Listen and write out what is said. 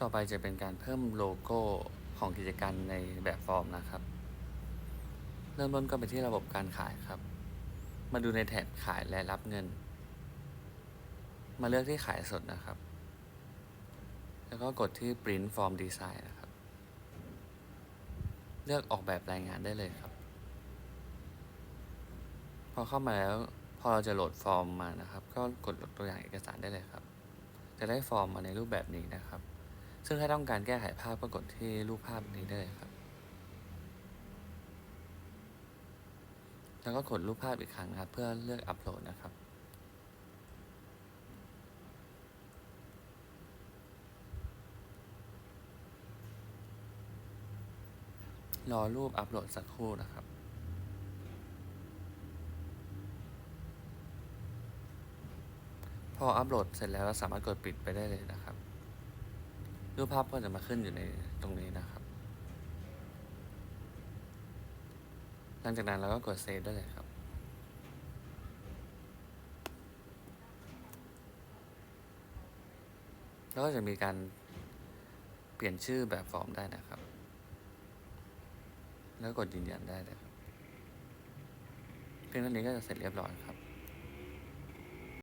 ต่อไปจะเป็นการเพิ่มโลโก้ของกิจการในแบบฟอร์มนะครับ เริ่มต้นก็ไปที่ระบบการขายครับ มาดูในแถบขายและรับเงิน มาเลือกที่ขายสดนะครับ แล้วก็กดที่ print form design นะครับ เลือกออกแบบรายงานได้เลยครับ พอเข้ามาแล้วพอเราจะโหลดฟอร์มมานะครับ ก็กดโหลดตัวอย่างเอกสารได้เลยครับ จะได้ฟอร์มมาในรูปแบบนี้นะครับ ซึ่งถ้าต้องการแก้ไขภาพก็กดที่รูปภาพนี้ได้เลยครับ แล้วก็กดรูปภาพอีกครั้งนะครับ เพื่อเลือกอัปโหลดนะครับรอรูปอัปโหลดสักครู่นะครับ พออัปโหลดเสร็จแล้วเราสามารถกดปิดไปได้เลยนะครับ รูปภาพก็จะมาขึ้นอยู่ในตรงนี้นะครับ หลังจากนั้นเราก็กดเซฟได้เลยครับ แล้วก็จะมีการเปลี่ยนชื่อแบบฟอร์มได้นะครับ แล้วกดยืนยันได้เลยเพียงเท่านี้ก็จะเสร็จเรียบร้อยครับ